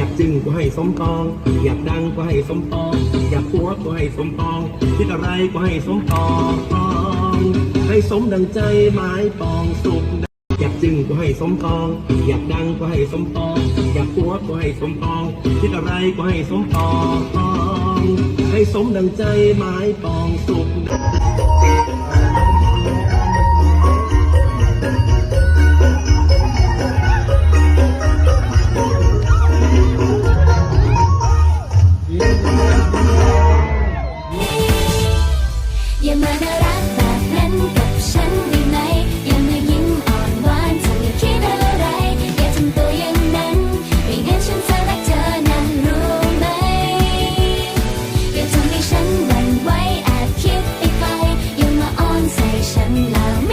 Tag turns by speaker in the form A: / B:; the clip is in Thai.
A: อยากจึงก็ให้สมปอง อยากดังก็ให้สมปอง อยากปัวก็ให้สมปองคิดอะไรก็ให้สมปองให้สมดังใจหมายปองสุขอยากจึงก็ให้สมปอง อยากดังก็ให้สมปอง อยากปัวก็ให้สมปองคิดอะไรก็ให้สมปองให้สมดังใจหมายปองสุข ฉันแล้ว